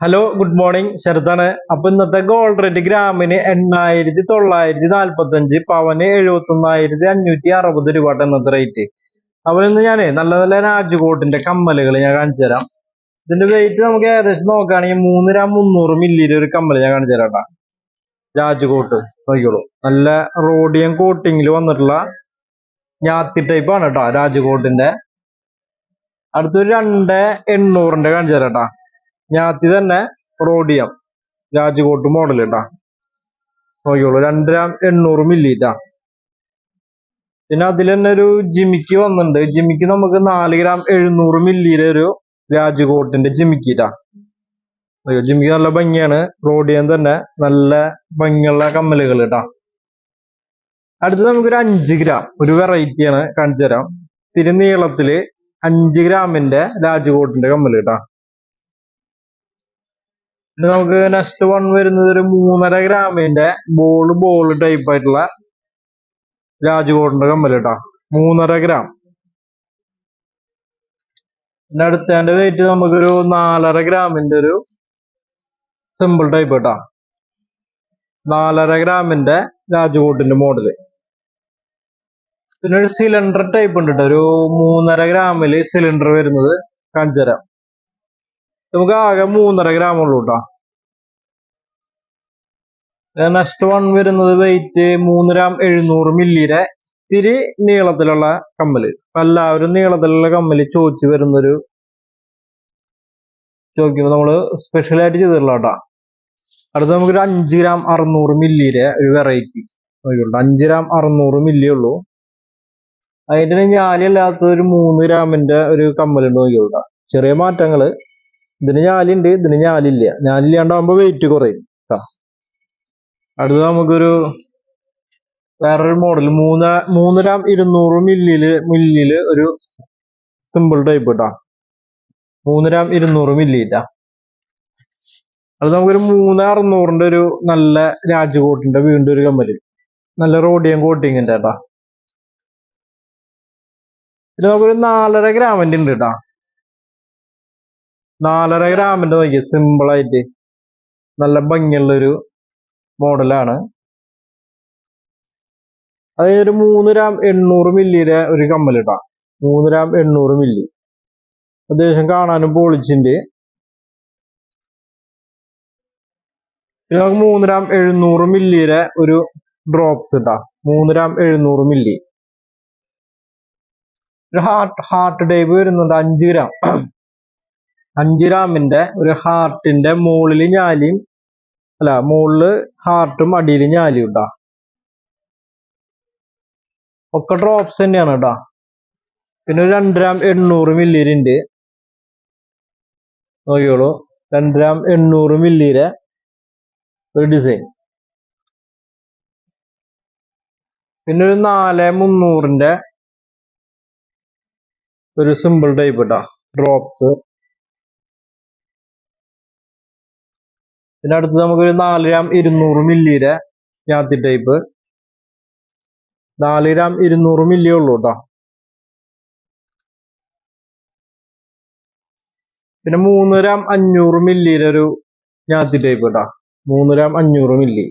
Hello good morning ശരത്താണ്. അപ്പൊ ഇന്നത്തെ gold rate ഗ്രാമിന് എണ്ണായിരത്തി തൊള്ളായിരത്തി നാൽപ്പത്തി അഞ്ച് പവന് എഴുപത്തി ഒന്നായിരത്തി അഞ്ഞൂറ്റി അറുപത് രൂപ ഇന്നത്തെ റേറ്റ് അപ്പൊ ഇന്ന് ഞാനേ നല്ല നല്ല രാജ്കോട്ടിന്റെ കമ്മലുകൾ ഞാൻ കാണിച്ചു തരാം. ഇതിന്റെ വെയിറ്റ് നമുക്ക് ഏകദേശം നോക്കുകയാണെങ്കിൽ മൂന്ന് മുന്നൂറ് മില്ലിയുടെ ഒരു കമ്മൽ ഞാൻ കാണിച്ചു തരാം ട്ടാ. രാജ്കോട്ട് നോക്കിയോളൂ നല്ല റോഡിയം കോട്ടിങ്ങിൽ വന്നിട്ടുള്ള ഞാത്തി ടൈപ്പ് ആണ് കേട്ടോ രാജ്കോട്ടിന്റെ. അടുത്തൊരു രണ്ട് എണ്ണൂറിന്റെ കാണിച്ചു തരാം ട്ടാ. ഞാത്തി തന്നെ റോഡിയം രാജ്കോട്ട് മോഡൽ കേട്ടാ നോക്കിയോളൂ രണ്ട് ഗ്രാം എണ്ണൂറ് മില്ലി ട്ടാ പിന്നെ അതിൽ തന്നെ ഒരു ജിമിക്ക് വന്നിട്ടുണ്ട്. ജിമിക്ക് നമുക്ക് നാല് ഗ്രാം എഴുന്നൂറ് മില്ലിയിലെ ഒരു രാജ്കോട്ടിന്റെ ജിമിക്ക് ട്ടാ അയ്യോ ജിമിക്ക് നല്ല ഭംഗിയാണ്. റോഡിയം തന്നെ നല്ല ഭംഗിയുള്ള കമ്മലുകൾ കേട്ടാ അടുത്ത് നമുക്കൊരു അഞ്ച് ഗ്രാം ഒരു വെറൈറ്റിയാണ് കാണിച്ചു തരാം തിരി നീളത്തിൽ അഞ്ച് ഗ്രാമിന്റെ രാജ്കോട്ടിന്റെ കമ്മൽ കേട്ടാ നമുക്ക് നെക്സ്റ്റ് വൺ വരുന്നത് ഒരു മൂന്നര ഗ്രാമിന്റെ ബോൾ ബോൾ ടൈപ്പ് ആയിട്ടുള്ള രാജ്കോട്ടിന്റെ കമ്മൽ കേട്ടോ. മൂന്നര ഗ്രാം പിന്നെ അടുത്തതിന്റെ വെയിറ്റ് നമുക്കൊരു നാലര ഗ്രാമിന്റെ ഒരു സിമ്പിൾ ടൈപ്പ് കേട്ടോ. നാലര ഗ്രാമിന്റെ രാജ്കോട്ടിന്റെ മോഡൽ പിന്നെ ഒരു സിലിണ്ടർ ടൈപ്പ് ഉണ്ട് കേട്ടോ. ഒരു മൂന്നര ഗ്രാമിൽ സിലിണ്ടർ വരുന്നത് കാണിച്ചു തരാം നമുക്ക് ആകെ മൂന്നര ഗ്രാം ഉള്ളൂ കേട്ടോ നെക്സ്റ്റ് വൺ വരുന്നത് വെയിറ്റ് മൂന്ന് ഗ്രാം എഴുന്നൂറ് മില്ലിയുടെ ഇത്തിരി നീളത്തിലുള്ള കമ്മൽ. എല്ലാവരും നീളത്തിലുള്ള കമ്മൽ ചോദിച്ചു വരുന്നൊരു ചോദിക്കുമ്പോൾ നമ്മൾ സ്പെഷ്യൽ ആയിട്ട് ചെയ്തിട്ടുള്ള കേട്ടോ അടുത്ത നമുക്കൊരു അഞ്ച് ഗ്രാം അറുന്നൂറ് മില്ലിയുടെ ഒരു വെറൈറ്റി നോക്കിയുള്ളൂ അഞ്ച് ഗ്രാം അറുന്നൂറ് മില്ലി ഉള്ളൂ. അതിന്റെ ഞാലില്ലാത്ത ഒരു മൂന്ന് ഗ്രാമിന്റെ ഒരു കമ്മലുണ്ട് നോക്കിയുള്ള ചെറിയ മാറ്റങ്ങൾ. ഇതിന് ഞാലുണ്ട് ഇതിന് ഞാലില്ല. ഞാലില്ലാണ്ടാവുമ്പോ വെയിറ്റ് കുറയും അടുത്ത് നമുക്കൊരു വേറൊരു മോഡൽ മൂന്ന് മൂന്ന് ഗ്രാം ഇരുന്നൂറ് മില്ലിൽ മില്ലിൽ ഒരു സിമ്പിൾ ടൈപ്പ് കേട്ടോ മൂന്ന് ഗ്രാം ഇരുന്നൂറ് മില്ലി ട്ടാ അത് നമുക്കൊരു മൂന്ന് അറുന്നൂറിന്റെ ഒരു നല്ല രാജ്കോട്ടിന്റെ വീണ്ടും ഒരു കമ്മൽ നല്ല റോഡിയം കോട്ടിങ്ങിന്റെ കേട്ടാ പിന്നെ നമുക്കൊരു നാലര ഗ്രാമിന്റെ ഉണ്ട് കേട്ടാ നാലര ഗ്രാമിന്റെ നോക്കിയ സിമ്പിൾ ആയിട്ട്. നല്ല ഭംഗിയുള്ളൊരു മോഡലാണ്. അതൊരു ഒരു മൂന്ന് ഗ്രാം എണ്ണൂറ് മില്ലിയുടെ ഒരു കമ്മൽ കേട്ടാ മൂന്ന് ഗ്രാം എണ്ണൂറ് മില്ലി. അത്യാവശ്യം കാണാനും നമുക്ക് മൂന്ന് ഗ്രാം എഴുന്നൂറ് മില്ലിയുടെ ഒരു ഡ്രോപ്സ് ഇട്ടാ മൂന്ന് ഗ്രാം എഴുന്നൂറ് മില്ലി. ഹാർട്ട് ഹാർട്ട് ടൈപ്പ് വരുന്നുണ്ട് അഞ്ച് ഗ്രാം. അഞ്ച് ഗ്രാമിന്റെ ഒരു ഹാർട്ടിന്റെ മുകളിൽ ഞാലിയും അല്ല മുകളിൽ ഹാർട്ടും അടിയിൽ ഞാലിയും ഇട്ടാ ഒക്കെ ഡ്രോപ്സ് തന്നെയാണ് കേട്ടാ പിന്നെ ഒരു രണ്ട് ഗ്രാം എണ്ണൂറ് മില്ലിയിലുണ്ട് നോക്കിയോളൂ രണ്ട് ഗ്രാം എണ്ണൂറ് മില്ലിയുടെ ഒരു ഡിസൈൻ പിന്നെ ഒരു നാല് മുന്നൂറിന്റെ ഒരു സിമ്പിൾ ടൈപ്പ് ഇട്ടാ ഡ്രോപ്സ് പിന്നെ അടുത്ത് നമുക്കൊരു നാല് ഗ്രാം ഇരുന്നൂറ് മില്ലിയുടെ ഞാത്തി ടൈപ്പ് നാല് ഗ്രാം ഇരുന്നൂറ് മില്ലിയേ ഉള്ളൂ കേട്ടോ പിന്നെ മൂന്ന് ഗ്രാം അഞ്ഞൂറ് മില്ലിയുടെ ഒരു ഞാത്തി ടൈപ്പ് കേട്ടോ മൂന്ന് ഗ്രാം അഞ്ഞൂറ് മില്ലി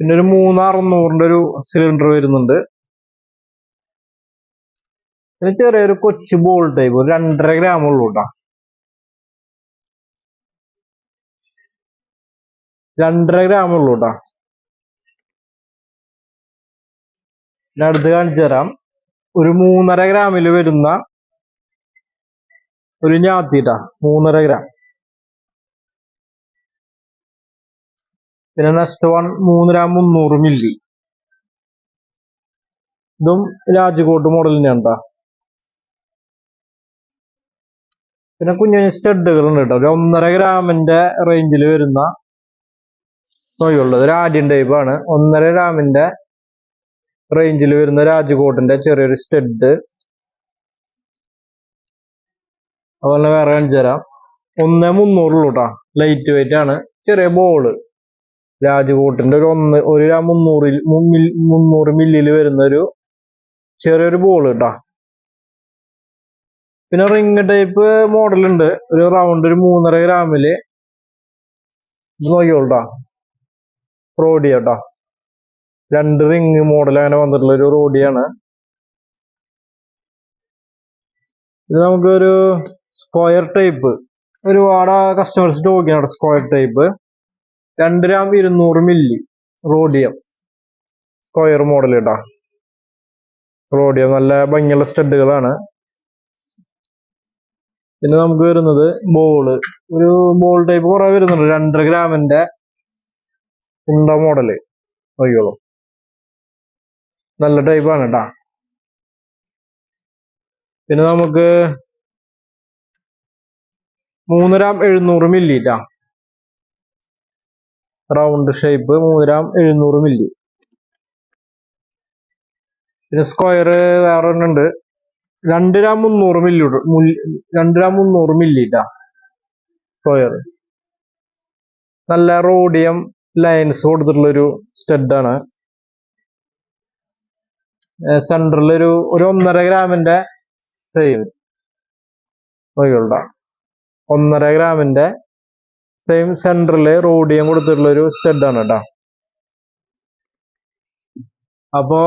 പിന്നെ ഒരു മൂന്ന് അറുന്നൂറിന്റെ ഒരു സിലിണ്ടർ വരുന്നുണ്ട്. പിന്നെ ചെറിയൊരു കൊച്ചു ബോൾ ടൈപ്പ് ഒരു രണ്ടര ഗ്രാം ഉള്ളൂ കേട്ടോ രണ്ടര ഗ്രാം ഉള്ളൂ കേട്ടോ ഞാൻ അടുത്ത് കാണിച്ചു തരാം. ഒരു മൂന്നര ഗ്രാമിൽ വരുന്ന ഒരു ഞാത്തിട്ടാ മൂന്നര ഗ്രാം പിന്നെ നെക്സ്റ്റ് വൺ മൂന്ന് ഗ്രാം മുന്നൂറ് മില്ലി ഇതും രാജ്കോട്ട് മോഡൽ തന്നെയാണ് ട്ടാ. പിന്നെ കുഞ്ഞു കുഞ്ഞു സ്റ്റഡുകൾ ഉണ്ട് കേട്ടോ ഒരു ഒന്നര ഗ്രാമിന്റെ റേഞ്ചിൽ വരുന്ന നോക്കിയുള്ളത് ഒരു ആദ്യം ടൈപ്പ് ആണ്. ഒന്നര ഗ്രാമിന്റെ റേഞ്ചിൽ വരുന്ന രാജ്കോട്ടിന്റെ ചെറിയൊരു സ്റ്റെഡ് അതുപോലെ വേറെ കാണിച്ചു തരാം. ഒന്ന് മുന്നൂറുള്ളൂ ലൈറ്റ് വെയിറ്റ് ആണ്. ചെറിയ ബോൾ രാജ്കോട്ടിന്റെ ഒരു ഒന്ന് ഒരു മുന്നൂറിൽ മുന്നൂറ് മില്ലിൽ വരുന്ന ഒരു ചെറിയൊരു ബോൾ കേട്ടോ പിന്നെ റിങ് ടൈപ്പ് മോഡൽ ഉണ്ട്. ഒരു റൗണ്ട് ഒരു മൂന്നര ഗ്രാമിൽ ഇത് റോഡിയ കേട്ടോ. രണ്ട് റിങ് മോഡൽ അങ്ങനെ വന്നിട്ടുള്ള ഒരു റോഡിയാണ്. ഇത് നമുക്കൊരു സ്ക്വയർ ടൈപ്പ് ഒരുപാട് കസ്റ്റമേഴ്സ് ചോദിക്കണം സ്ക്വയർ ടൈപ്പ് രണ്ട് ഗ്രാം ഇരുന്നൂറ് മില്ലി റോഡിയം സ്ക്വയർ മോഡൽ കേട്ടോ. റോഡിയം നല്ല ഭംഗിയുള്ള സ്റ്റഡുകളാണ് പിന്നെ നമുക്ക് വരുന്നത് ബോൾ ഒരു ബോൾ ടൈപ്പ് കുറേ വരുന്നുണ്ട്. രണ്ടര ഗ്രാമിന്റെ ഉണ്ട മോഡൽ നോക്കിയോളൂ നല്ല ടൈപ്പാണ് കേട്ടാ പിന്നെ നമുക്ക് മൂന്ന് ഗ്രാം എഴുന്നൂറ് മില്ലി ഇല്ല റൗണ്ട് ഷേപ്പ് മൂന്ന് ഗ്രാം എഴുന്നൂറ് മില്ലി പിന്നെ സ്ക്വയർ വേറെ ഉണ്ട്. രണ്ട് ഗ്രാം മുന്നൂറ് മില്ലി രണ്ട് ഗ്രാം മുന്നൂറ് മില്ലി ഇല്ല സ്ക്വയർ നല്ല റോഡിയം ലൈൻസ് കൊടുത്തിട്ടുള്ളൊരു സ്റ്റഡാണ് സെൻട്രൽ ഒരു ഒരു ഒന്നര ഗ്രാമിന്റെ സെയിം നോക്കിയോളാ ഒന്നര ഗ്രാമിന്റെ സെയിം സെൻട്രൽ റോഡിയം കൊടുത്തിട്ടുള്ള ഒരു സ്റ്റഡാണ് കേട്ടോ അപ്പോ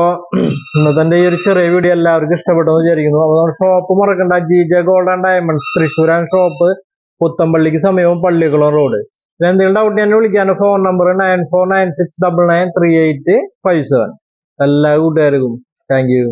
ഇന്നത്തെ ഈ ഒരു ചെറിയ വീഡിയോ എല്ലാവർക്കും ഇഷ്ടപ്പെട്ടെന്ന് വിചാരിക്കുന്നു. അപ്പൊ നമ്മുടെ ഷോപ്പ് മറക്കണ്ട. ജിജ ഗോൾഡ് ആൻഡ് ഡയമണ്ട്സ് തൃശ്ശൂരാൻ ഷോപ്പ് പുത്തമ്പള്ളിക്ക് സമയവും പള്ളിക്കുളം റോഡ് എന്തെങ്കിലും ഡൗട്ട് എന്നെ വിളിക്കാൻ phone number nine four nine six double nine three eight five seven എല്ലാ കൂട്ടുകാർക്കും താങ്ക് യു